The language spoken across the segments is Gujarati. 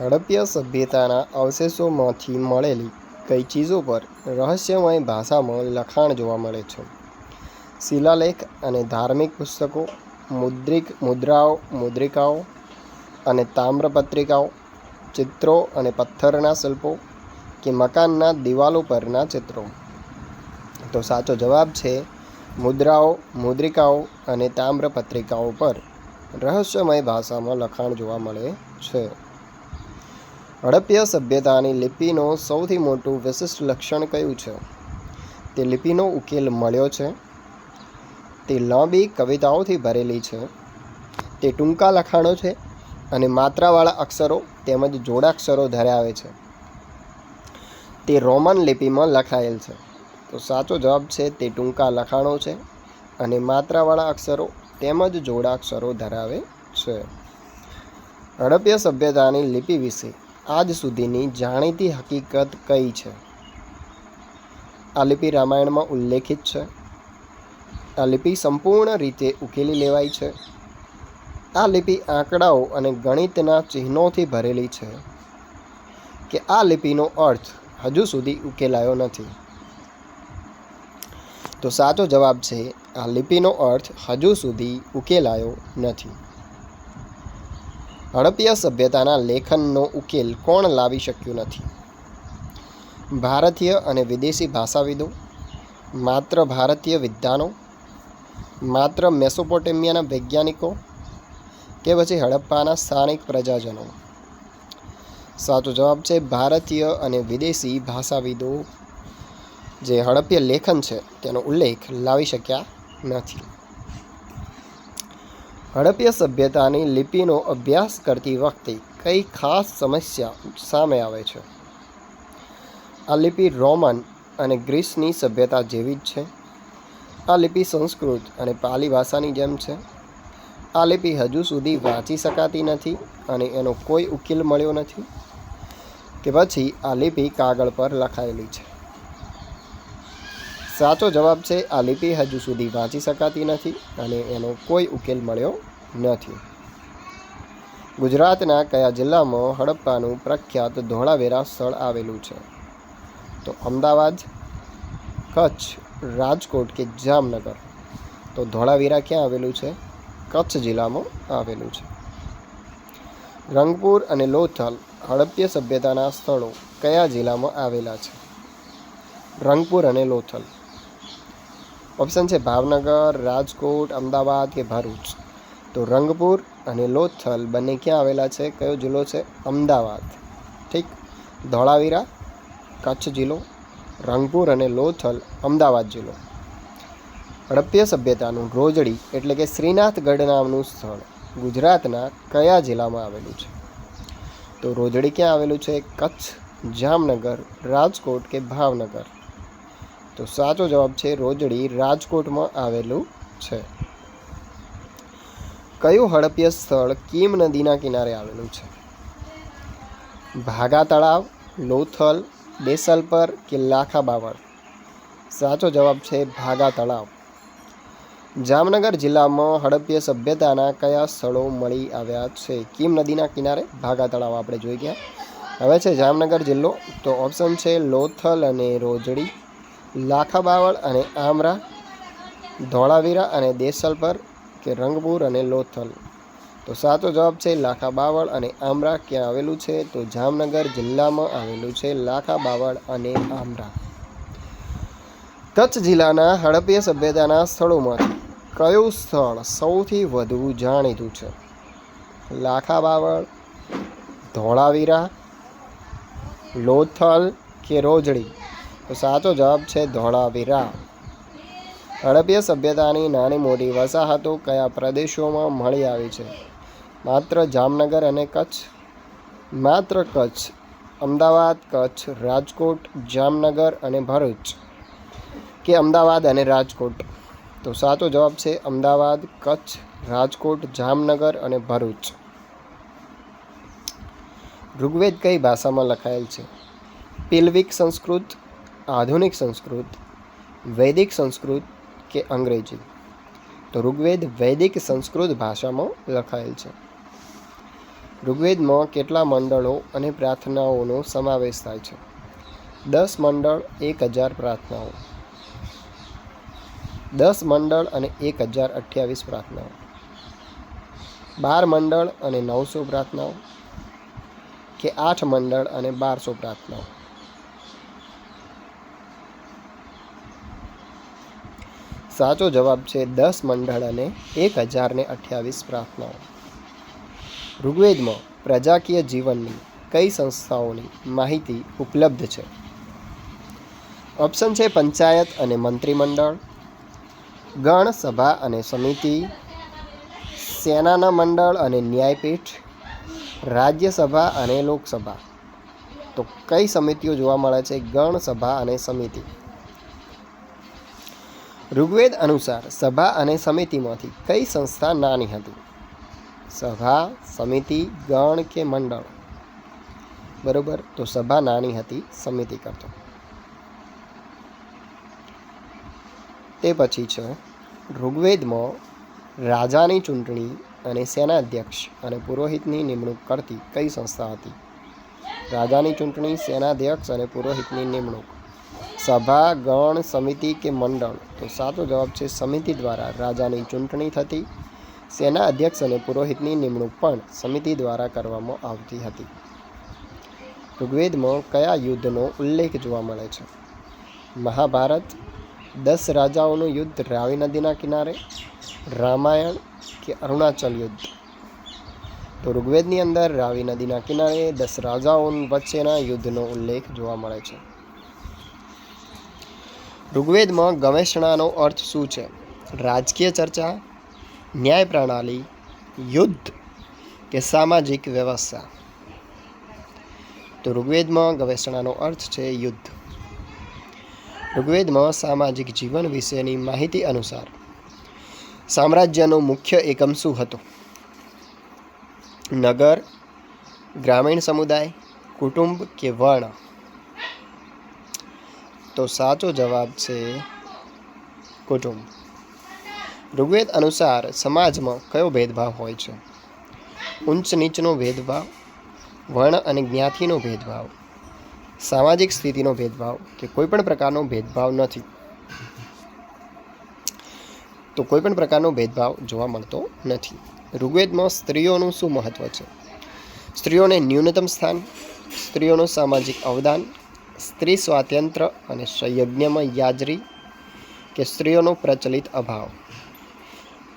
હડપ્પીય સભ્યતાના અવશેષોમાંથી મળેલી કઈ ચીજો પર રહસ્યમય ભાષામાં લખાણ જોવા મળે છે. શિલાલેખ અને ધાર્મિક પુસ્તકો, મુદ્રિક મુદ્રાઓ, મુદ્રિકાઓ અને તામ્રપત્રિકાઓ, ચિત્રો અને પથ્થરના શિલ્પો કે મકાનના દિવાલો પરના ચિત્રો. તો સાચો જવાબ છે, મુદ્રાઓ, મુદ્રિકાઓ અને તામ્રપત્રિકાઓ પર રહસ્યમય ભાષામાં લખાણ જોવા મળે છે. હડપ્પીય સભ્યતાની લિપિનો સૌથી મોટું વિશિષ્ટ લક્ષણ કયું છે? તે લિપિનો ઉકેલ મળ્યો છે. તે લાંબી કવિતાઓથી ભરેલી છે. તે ટૂંકા લખાણો છે અને માત્રાવાળા અક્ષરો તેમજ જોડાક્ષરો ધરાવે છે. તે રોમન લિપિમાં લખાયેલ છે. તો સાચો જવાબ છે તે ટૂંકા લખાણો છે અને માત્રાવાળા અક્ષરો તેમજ જોડાક્ષરો ધરાવે છે. હડપ્પીય સભ્યતાની લિપિ વિશે આજ સુધીની જાણીતી હકીકત કઈ છે? આ લિપિ રામાયણમાં ઉલ્લેખિત છે. આ લિપિ સંપૂર્ણ રીતે ઉકેલી લેવાય છે. આ લિપિ આંકડાઓ અને ગણિતના ચિહ્નોથી ભરેલી છે કે આ લિપિનો અર્થ હજુ સુધી ઉકેલાયો નથી. તો સાચો જવાબ છે, આ લિપિનો અર્થ હજુ સુધી ઉકેલાયો નથી. હડપ્પીય સભ્યતાના લેખનનો ઉકેલ કોણ લાવી શક્યું નથી? ભારતીય અને વિદેશી ભાષાવિદો, માત્ર ભારતીય વિદ્વાનો, માત્ર મેસોપોટેમિયાના વૈજ્ઞાનિકો કે પછી હડપ્પાના સ્થાનિક પ્રજાજનો? સાચો જવાબ છે ભારતીય અને વિદેશી ભાષાવિદો. જે હડપ્પીય લેખન છે તેનો ઉલ્લેખ લાવી શક્યા નથી. હડપ્પીય સભ્યતાની લિપિનો અભ્યાસ કરતી વખતે કઈ ખાસ સમસ્યા સામે આવે છે? આ લિપિ રોમન અને ગ્રીસની સભ્યતા જેવી જ છે. આ લિપિ સંસ્કૃત અને પાલી ભાષાની જેમ છે. આ લિપિ હજુ સુધી વાંચી શકાતી નથી અને એનો કોઈ ઉકેલ મળ્યો નથી. કે પછી આ લિપિ કાગળ પર લખાયેલી છે. સાચો જવાબ છે, આ લિપિ હજુ સુધી વાંચી શકાતી નથી અને એનો કોઈ ઉકેલ મળ્યો નથી. ગુજરાતના કયા જિલ્લામાં હડપ્પાનું પ્રખ્યાત ધોળાવેરા સ્થળ આવેલું છે? તો અમદાવાદ, કચ્છ, રાજકોટ કે જામનગર? તો ધોળાવીરા ક્યાં આવેલું છે? કચ્છ જિલ્લામાં આવેલું છે. રંગપુર અને લોથલ હડપ્પીય સભ્યતાના સ્થળો કયા જિલ્લામાં આવેલા છે? રંગપુર અને લોથલ. ઓપ્શન છે ભાવનગર, રાજકોટ, અમદાવાદ કે ભરૂચ. તો રંગપુર અને લોથલ બંને ક્યાં આવેલા છે? કયો જિલ્લો છે? અમદાવાદ. ઠીક? ધોળાવીરા, કચ્છ જિલ્લો, રંગપુર અને લોથલ અમદાવાદ જિલ્લો. હડપ્પીય સભ્યતાનું રોજડી એટલે કે શ્રીનાથગઢ નામનું સ્થળ ગુજરાતના કયા જિલ્લામાં આવેલું છે? તો રોજડી ક્યાં આવેલું છે? કચ્છ, જામનગર, રાજકોટ કે ભાવનગર? તો સાચો જવાબ છે, રોજડી રાજકોટમાં આવેલું છે. કયું હડપ્ય સ્થળ કીમ નદીના કિનારે આવેલું છે? ભાગા તળાવ, લોથલ બેસલપર કે લાખા બાવળ? સાચો જવાબ છે, ભાગા તળાવ. જામનગર જિલ્લામાં હડપ્ય સભ્યતાના કયા સ્થળો મળી આવ્યા છે? કીમ નદીના કિનારે, ભાગા તળાવ આપણે જોઈ ગયા. હવે છે જામનગર જિલ્લો, તો ઓપ્શન છે, લોથલ અને રોજડી. લાખા બાવળ અને આમરા, ધોળાવીરા અને દેસલપર કે રંગપુર અને લોથલ. તો સાચો જવાબ છે લાખા બાવળ અને આમરા. ક્યાં આવેલું છે? તો જામનગર જિલ્લામાં આવેલું છે લાખા બાવળ અને આમરા. કચ્છ જિલ્લાના હડપ્ય સભ્યતાના સ્થળોમાંથી કયું સ્થળ સૌથી વધુ જાણીતું છે? લાખા બાવળ ધોળાવીરા, લોથલ કે રોજડી? તો સાચો જવાબ છે ધોળાવીરા. હડપ્ય સભ્યતાની નાની મોટી વસાહતો કયા પ્રદેશોમાં મળી આવી છે? માત્ર જામનગર અને કચ્છ? માત્ર કચ્છ. અમદાવાદ, કચ્છ, રાજકોટ, જામનગર અને ભરૂચ. કે અમદાવાદ અને રાજકોટ? તો સાચો જવાબ છે અમદાવાદ, કચ્છ, રાજકોટ, જામનગર અને ભરૂચ. ઋગ્વેદ કઈ ભાષામાં લખાયેલ છે? પિલ્વિક સંસ્કૃત આધુનિક સંસ્કૃત, વૈદિક સંસ્કૃત કે અંગ્રેજી? તો ઋગ્વેદ વૈદિક સંસ્કૃત ભાષામાં લખાયેલ છે. ઋગ્વેદમાં કેટલા મંડળો અને પ્રાર્થનાઓનો સમાવેશ થાય છે? દસ મંડળ, એક હજાર પ્રાર્થનાઓ. દસ મંડળ અને એક હજાર અઠ્યાવીસ પ્રાર્થનાઓ. બાર મંડળ અને નવસો પ્રાર્થનાઓ. કે આઠ મંડળ અને બારસો પ્રાર્થનાઓ. સાચો જવાબ છે દસ મંડળ અને એક હજાર ને અઠ્યાવીસ પ્રાર્થનાઓ. ઋગ્વેદમાં પ્રજાકીય જીવનની કઈ સંસ્થાઓની માહિતી ઉપલબ્ધ છે? ઓપ્શન છે પંચાયત અને મંત્રીમંડળ, ગણ સભા અને સમિતિ, સેનાના મંડળ અને ન્યાયપીઠ રાજ્યસભા અને લોકસભા. તો કઈ સમિતિઓ જોવા મળે છે? ગણ સભા અને સમિતિ. ઋગ્વેદ અનુસાર સભા અને સમિતિમાંથી કઈ સંસ્થા નાની હતી? સભા, સમિતિ, ગણ કે મંડળ? બરોબર, તો સભા નાની હતી, સમિતિ કરતો. તે પછી છે, ઋગ્વેદમાં રાજાની ચૂંટણી અને સેનાધ્યક્ષ અને પુરોહિતની નિમણૂક કરતી કઈ સંસ્થા હતી? રાજાની ચૂંટણી, સેનાધ્યક્ષ અને પુરોહિતની નિમણૂક. સભા, ગણ, સમિતિ કે મંડળ? તો સાચો જવાબ છે સમિતિ દ્વારા રાજાની ચૂંટણી થતી. સેના અધ્યક્ષ અને પુરોહિતની નિમણૂક પણ સમિતિ દ્વારા કરવામાં આવતી હતી. ઋગ્વેદમાં કયા યુદ્ધનો ઉલ્લેખ જોવા મળે છે? મહાભારત, દસ રાજાઓનું યુદ્ધ રાવી નદીના કિનારે, રામાયણ કે અરુણાચલ યુદ્ધ? તો ઋગ્વેદની અંદર રાવી નદીના કિનારે દસ રાજાઓ વચ્ચેના યુદ્ધનો ઉલ્લેખ જોવા મળે છે. ઋગ્વેદમાં ગવેષણાનો અર્થ શું છે? રાજકીય ચર્ચા, ન્યાય પ્રણાલી, યુદ્ધ કે સામાજિક વ્યવસ્થા? તો ઋગ્વેદમાં ગવેષણાનો અર્થ છે યુદ્ધ. ઋગ્વેદમાં સામાજિક જીવન વિશેની માહિતી અનુસાર સામ્રાજ્યનો મુખ્ય એકમ શું હતો? નગર, ગ્રામીણ સમુદાય, કુટુંબ કે વર્ણ? તો સાચો જવાબ છે કુટુંબ. ઋગ્વેદ અનુસાર સમાજમાં કયો ભેદભાવ હોય છે? ઊંચ નીચનો ભેદભાવ, વર્ણ અને જ્ઞાતિનો ભેદભાવ, સામાજિક સ્થિતિનો ભેદભાવ કે કોઈ પણ પ્રકારનો ભેદભાવ નથી? તો કોઈ પણ પ્રકારનો ભેદભાવ જોવા મળતો નથી. ઋગ્વેદમાં સ્ત્રીઓનું શું મહત્વ છે? સ્ત્રીઓને ન્યૂનતમ સ્થાન, સ્ત્રીઓનું સામાજિક અવદાન સ્ત્રી સ્વાતંત્ર્ય અને યજ્ઞમાં યાજરી કે સ્ત્રીઓનો પ્રચલિત અભાવ.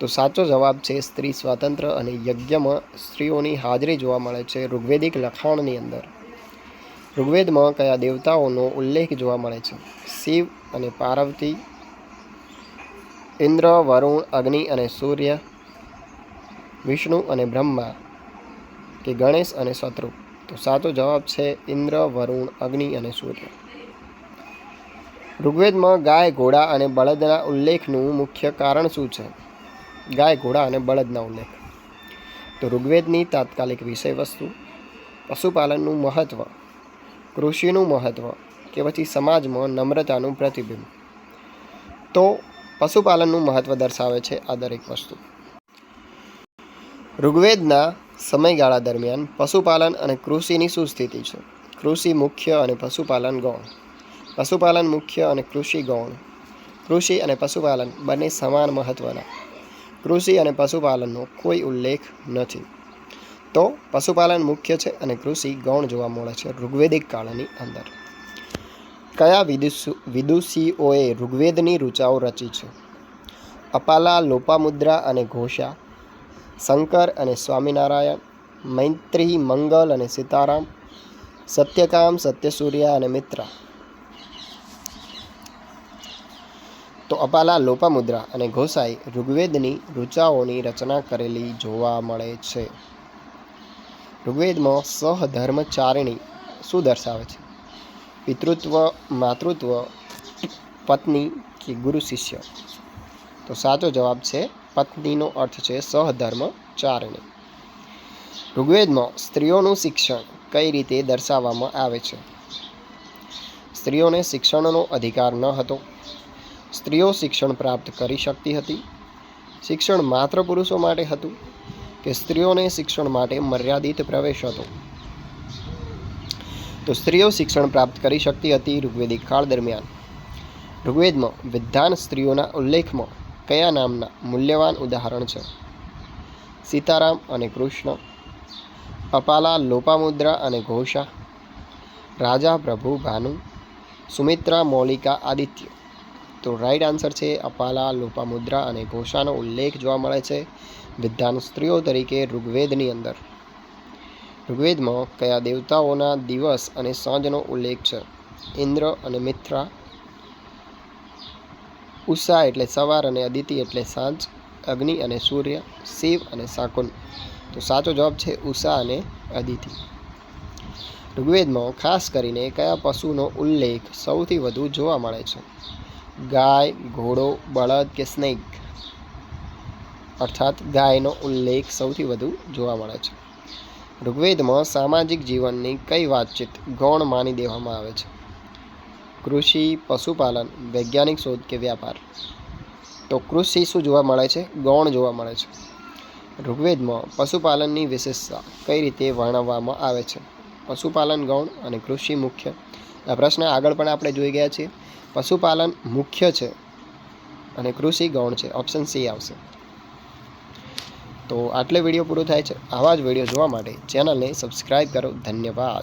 તો સાચો જવાબ છે સ્ત્રી સ્વાતંત્ર્ય અને યજ્ઞમાં સ્ત્રીઓની હાજરી જોવા મળે છે ઋગ્વેદિક લખાણની અંદર. ઋગ્વેદમાં કયા દેવતાઓનો ઉલ્લેખ જોવા મળે છે? શિવ અને પાર્વતી, ઇન્દ્ર, વરુણ, અગ્નિ અને સૂર્ય, વિષ્ણુ અને બ્રહ્મા કે ગણેશ અને શત્રુ? તો સાચો જવાબ છે ઇન્દ્ર, વરુણ, અગ્નિ અને સૂર્ય. ઋગ્વેદમાં ગાય, ઘોડા અને બળદના ઉલ્લેખનું મુખ્ય કારણ શું છે? ગાય, ઘોડા અને બળદના ઉલ્લેખ. તો ઋગ્વેદની તાત્કાલિક વિષયવસ્તુ, પશુપાલનનું મહત્ત્વ કૃષિનું મહત્ત્વ કે પછી સમાજમાં નમ્રતાનું પ્રતિબિંબ. તો પશુપાલનનું મહત્ત્વ દર્શાવે છે આ દરેક વસ્તુ. ઋગ્વેદના સમયગાળા દરમિયાન પશુપાલન અને કૃષિની શું સ્થિતિ છે. કૃષિ મુખ્ય અને પશુપાલન ગૌણ. પશુપાલન મુખ્ય અને કૃષિ ગૌણ. કૃષિ અને પશુપાલન બંને સમાન મહત્ત્વના કૃષિ અને પશુપાલનનો કોઈ ઉલ્લેખ નથી. તો પશુપાલન મુખ્ય છે અને કૃષિ ગૌણ જોવા મળે છે ઋગ્વેદિક કાળની અંદર. કયા વિદુષુ, વિદુષીઓએ ઋગ્વેદની રૂચાઓ રચી છે? અપાલા, લોપામુદ્રા અને ઘોષા શંકર અને સ્વામિનારાયણ, મૈત્રી, મંગલ અને સીતારામ, સત્યકામ, સત્યસૂર્યા અને મિત્રા. તો અપાલા લોપામુદ્રા અને ઘોસાઈ ઋગ્વેદની ઋચાઓની રચના કરેલી જોવા મળે છે. ઋગ્વેદમાં સહધર્મચારિણી શું દર્શાવે છે? પિતૃત્વ, માતૃત્વ, પત્ની કે ગુરુ શિષ્ય? તો સાચો જવાબ છે પત્નીનો અર્થ છે સહધર્મ ચારણી. ઋગ્વેદમાં સ્ત્રીઓનું શિક્ષણ કઈ રીતે દર્શાવવામાં આવે છે? સ્ત્રીઓને શિક્ષણનો અધિકાર ન હતો. સ્ત્રીઓ શિક્ષણ પ્રાપ્ત કરી શકતી હતી. શિક્ષણ માત્ર પુરુષો માટે હતું કે સ્ત્રીઓને શિક્ષણ માટે મર્યાદિત પ્રવેશ હતો. તો સ્ત્રીઓ શિક્ષણ પ્રાપ્ત કરી શકતી હતી ઋગ્વેદિક કાળ દરમિયાન. ઋગ્વેદમાં વિદ્વાન સ્ત્રીઓના ઉલ્લેખમાં કયા નામના મૂલ્યવાન ઉદાહરણ છે? સીતારામ અને કૃષ્ણ, અપાલા લોપામુદ્રા અને ઘોષા, રાજા પ્રભુ ભાનુ, સુમિત્રા મૌલિકા આદિત્ય. તો રાઈટ આન્સર છે અપાલા, લોપામુદ્રા અને ઘોષાનો ઉલ્લેખ જોવા મળે છે વિદ્વાન સ્ત્રીઓ તરીકે ઋગ્વેદની અંદર. ઋગ્વેદમાં કયા દેવતાઓના દિવસ અને સાંજનો ઉલ્લેખ છે? ઇન્દ્ર અને મિત્રા ઉષા એટલે સવાર અને અદિતિ એટલે સાંજ, અગ્નિ અને સૂર્ય, શિવ અને શાકુન. તો સાચો જવાબ છે ઉષા અને અદિતિ. ઋગ્વેદમાં ખાસ કરીને કયા પશુનો ઉલ્લેખ સૌથી વધુ જોવા મળે છે? ગાય, ઘોડો, બળદ કે સ્નેક? અર્થાત ગાયનો ઉલ્લેખ સૌથી વધુ જોવા મળે છે. ઋગ્વેદમાં સામાજિક જીવનની કઈ વાતચીત ગૌણ માની દેવામાં આવે છે? કૃષિ, પશુપાલન, વૈજ્ઞાનિક શોધ કે વ્યાપાર. તો કૃષિ શું જોવા મળે છે? ગૌણ જોવા મળે છે. ઋગ્વેદમાં પશુપાલનની વિશેષતા કઈ રીતે વર્ણવવામાં આવે છે? પશુપાલન, ગૌણ અને કૃષિ મુખ્ય. આ પ્રશ્ન આગળ પણ આપણે જોઈ ગયા છીએ. પશુપાલન મુખ્ય છે અને કૃષિ ગૌણ છે. ઓપ્શન સી આવશે. તો આટલે વીડિયો પૂરો થાય છે. આવા જ વીડિયો જોવા માટે ચેનલને સબસ્ક્રાઈબ કરો. ધન્યવાદ.